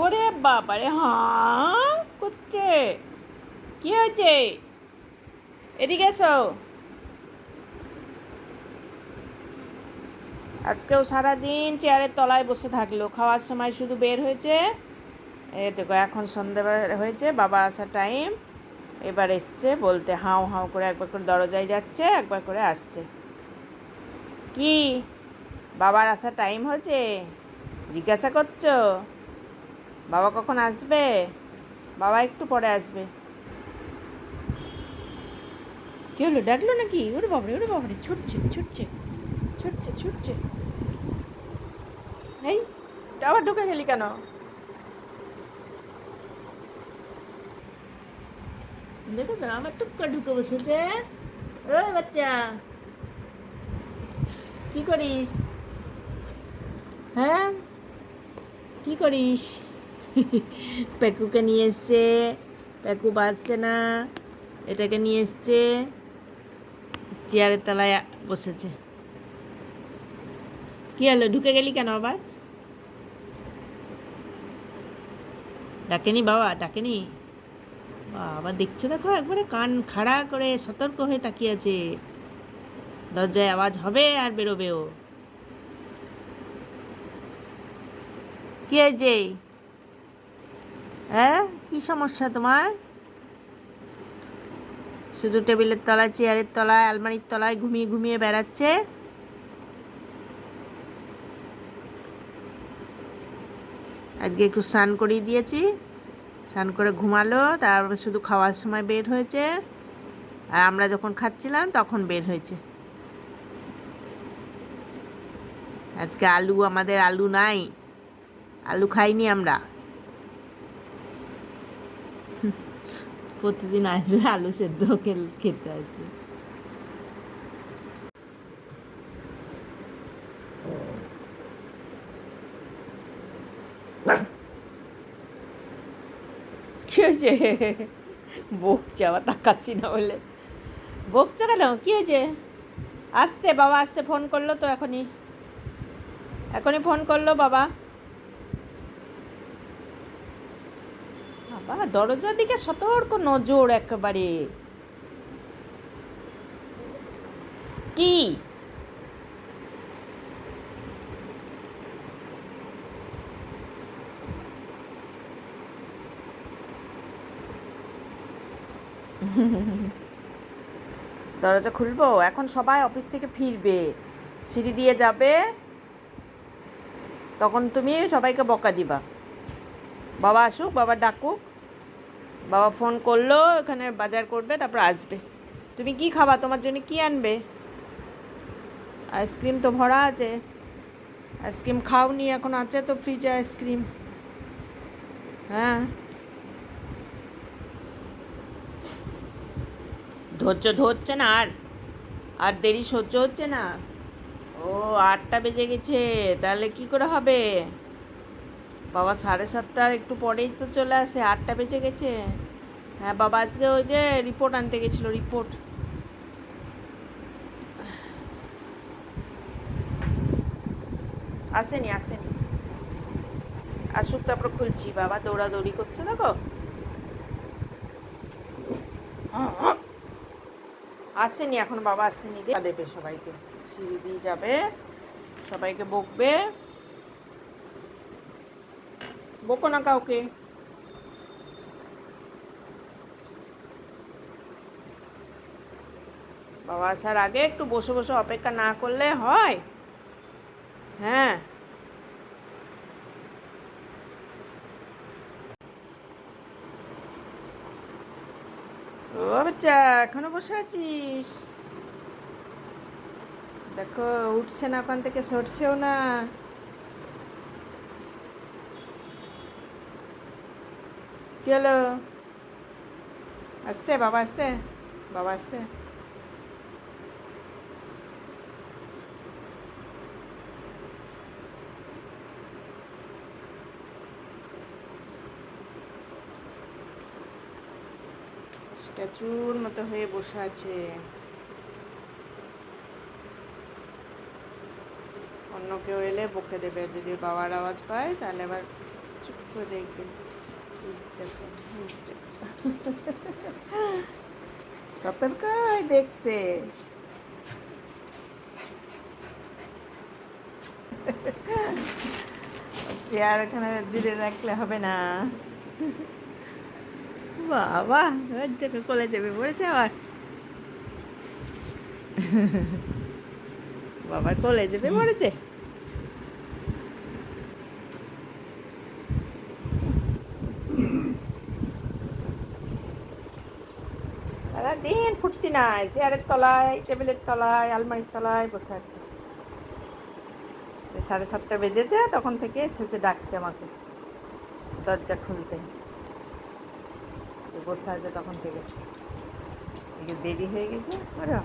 ওরে বাবারে হ্যাঁ করছে কি হয়েছে? এদিকে এসো। আজকেও সারাদিন চেয়ারের তলায় বসে থাকল। খাওয়ার সময় শুধু বের হয়েছে। এ দেখো, এখন সন্ধ্যেবেলা হয়েছে, বাবা আসার টাইম এবার এসছে বলতে হাও হাও করে একবার করে দরজায় যাচ্ছে, একবার করে আসছে। কি? বাবার আসার টাইম হয়েছে? জিজ্ঞাসা করছ? বাবা কখন আসবে? বাবা একটু পরে আসবে। কি হলো? ডাকলো নাকি? ওরে বাবারে ওরে বাবারে, ছুটছে ছুটছে ছুটছে ছুটছে। এই, আবার ঢুকে গেলি কেন? দেখো তো, আমার টুক ঢুকে বসেছে। ওই বাচ্চা, কি করিস? হ্যাঁ? কি করিস? পেকুকে নিয়ে এসছে, পেকু বাজছে না, এটাকে নিয়ে এসছে, চেয়ারের তলায় বসেছে। কি হলো, ঢুকে গেলি কেন আবার? ডাকেনি বাবা ডাকেনি? বাবা, দেখছে দেখো, একবারে কান খাড়া করে সতর্ক হয়ে তাকিয়ে আছে। দরজায় আওয়াজ হবে আর বেরোবেও। কি হয়েছে? হ্যাঁ? কি সমস্যা তোমার? শুধু টেবিলের তলায়, চেয়ারের তলায়, আলমারির তলায় ঘুমিয়ে ঘুমিয়ে বেড়াচ্ছে? আজকে একটু স্নান করিয়ে দিয়েছি। স্নান করে ঘুমালো, তারপরে শুধু খাওয়ার সময় বের হয়েছে। আর আমরা যখন খাচ্ছিলাম, তখন বের হয়েছে। আজকে আলু, আমাদের আলু নাই। আলু খাইনি আমরা। প্রতিদিন আসবে, আলু সেদ্ধ খেতে আসবে। কি হয়েছে? বকছে আবার তাকাচ্ছি না বলে। বকছে কেন? কি হয়েছে? আসছে, বাবা আসছে, ফোন করল তো এখনই। এখনই ফোন করল বাবা। বাবা দরজার দিকে সতর্ক নজর একেবারে। কি? দরজা খুলবো? এখন সবাই অফিস থেকে ফিরবে। সিঁড়ি দিয়ে যাবে। তখন তুমি সবাইকে বকা দিবা। বাবা আসুক, বাবা ডাকুক। বাবা ফোন করল এখানে বাজার করবে, তারপর আসবে। তুমি কি খাবা? তোমার জন্য কি আনবে? আইসক্রিম তো ভরা আছে। আইসক্রিম খাওনি, এখন আছে তো ফ্রিজে আইসক্রিম। হ্যাঁ। ধৈর্য ধরছে না আর? আর দেরি সহ্য হচ্ছে না? ও আটটা বেজে গেছে, তাহলে কি করে হবে? বাবা সাড়ে সাতটার একটু পরেই তো চলে আসে, আটটা বেজে গেছে। হ্যাঁ বাবা আজকে ওই যে রিপোর্ট আনতে গেছিল রিপোর্ট আসেনি আসেনি। আসুক, তারপর খুলছি। বাবা দৌড়াদৌড়ি করছে, দেখো। আসেনি এখন, বাবা আসেনি দেবে সবাইকে। সিঁড়ি দিয়ে যাবে, সবাইকে বকবে। বকো না কাউকে। বাবা আসার আগে একটু বসে বসে অপেক্ষা না করলে হয়। হ্যাঁ। বাচ্চা, এখনও বসে আছিস? দেখো, উঠছে না ওখান থেকে, সরছেও না। কি আসছে বাবা আসছে বাবা আসছে স্ট্যাচুর মতো হয়ে বসে আছে অন্য কেউ এলে বকে দেবে যদি বাবার আওয়াজ পায় তাহলে আবার চুপ করে দেখবে। সতর্ক দেখছে। চেয়ার এখানে জুড়ে রাখলে হবে না। বাবা দেখো কোলে পড়েছে আবার। বাবার কোলে চেপে পড়েছে? সারাদিন নাই চেয়ারের তলায়, টেবিলের তলায়, আলমারির তলায় বসে আছে। সাড়ে সাতটা বেজেছে তখন থেকে এসেছে ডাকতে আমাকে, দরজা খুলতে। বসে আছে তখন থেকে। দেরি হয়ে গেছে বাবা।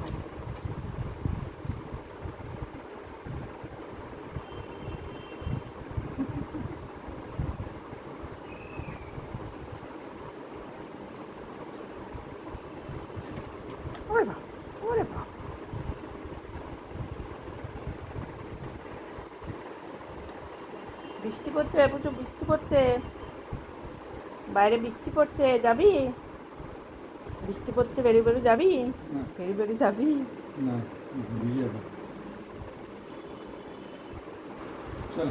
ওরে বাবা ওরে বাবা বৃষ্টি পড়ছে প্রচুর বৃষ্টি পড়ছে। বাইরে বৃষ্টি পড়ছে যাবি? বৃষ্টি পড়ছে বেরু বেরু যাবি? বেরু বেরু যাবি? না চল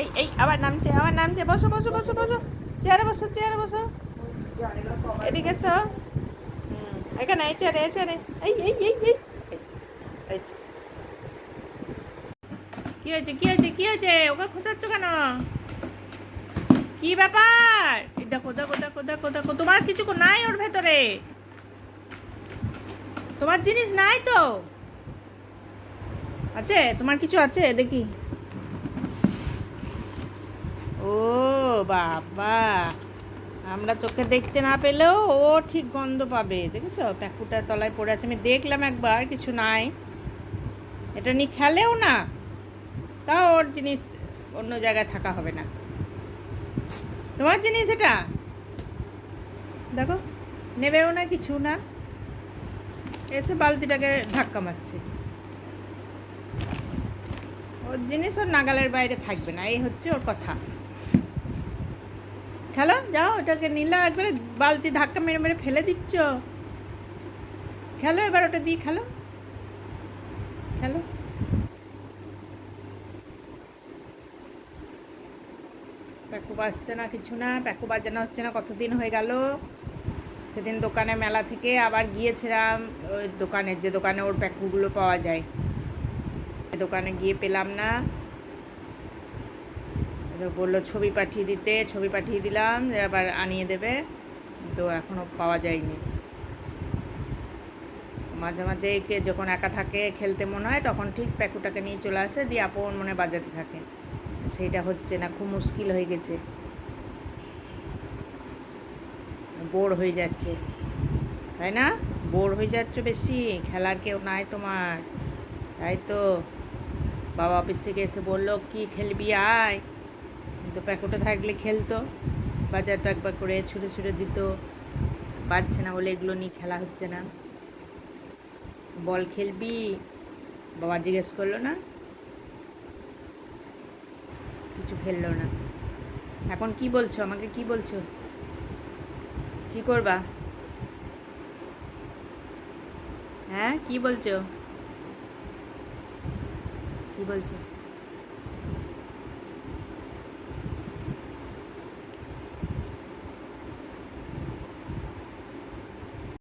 এই এই আবার নামছে আবার নামছে। বসো বসো বসো বসো। চেয়ারে বসো চেয়ারে বসো। এদিকে এসো। এখানে এই চেয়ারে এই চেয়ারে। এই এই। এই এই। কি হয়েছে কি হয়েছে কি হয়েছে? ওকে খোঁচাচ্ছ কেন? কি ব্যাপার? দেখো দেখো দেখো দেখো দেখো, তোমার কিছু নাই ওর ভেতরে। তোমার জিনিস নাই তো? আছে? তোমার কিছু আছে? দেখি। ও বাবা, আমরা চোখে দেখতে না পেলেও ও ঠিক গন্ধ পাবে, দেখেছ? প্যাকুটার তলায় পড়ে আছে। আমি দেখলাম একবার, কিছু নাই। এটা নিয়ে খেলেও না। তাও ওর জিনিস অন্য জায়গায় থাকা হবে না। তোমার জিনিস এটা? দেখো, নেবেও না, কিছু না। এসে বালতিটাকে ধাক্কা মারছে। ওর জিনিস ওর নাগালের বাইরে থাকবে না, এই হচ্ছে ওর কথা। খেলো, যাও, ওটাকে নিলা, একবারে বালতি ধাক্কা মেরে মেরে ফেলে দিচ্ছ। খেলো, এবার ওটা দিয়ে খেলো। খেলো প্যাকু বাজছে না, কিছু না প্যাকু বাজানো হচ্ছে না, কতদিন হয়ে গেল? সেদিন দোকানে মেলা থেকে আবার গিয়েছিলাম, ওই দোকানের, যে দোকানে ওর প্যাকুগুলো পাওয়া যায়। দোকানে গিয়ে পেলাম না। তো বলল, ছবি পাঠিয়ে দিতে, ছবি পাঠিয়ে দিলাম আবার আনিয়ে দেবে। তো এখনও পাওয়া যায়নি। মাঝে মাঝে যখন একা থাকে, খেলতে মনে হয়, তখন ঠিক প্যাকুটাকে নিয়ে চলে আসে, দিয়ে আপন মনে বাজাতে থাকে। সেটা হচ্ছে না, খুব মুশকিল হয়ে গেছে। বোর হয়ে যাচ্ছে। তাই না? বোর হয়ে যাচ্ছ বেশি, খেলার কেউ নাই তোমার। তাই তো বাবা অফিস থেকে এসে বলল, কি খেলবি আয়? তো প্যাকেটে থাকলে খেলতো বাজারটা একবার করে ছুঁড়ে ছুটে দিত। বাজছে না বলে এগুলো নিয়ে খেলা হচ্ছে না। বল খেলবি? বাবা জিজ্ঞেস করল না? কিছু খেললো না। এখন কি বলছো? আমাকে কি বলছো? কি করবা? হ্যাঁ কি বলছো? কি বলছো?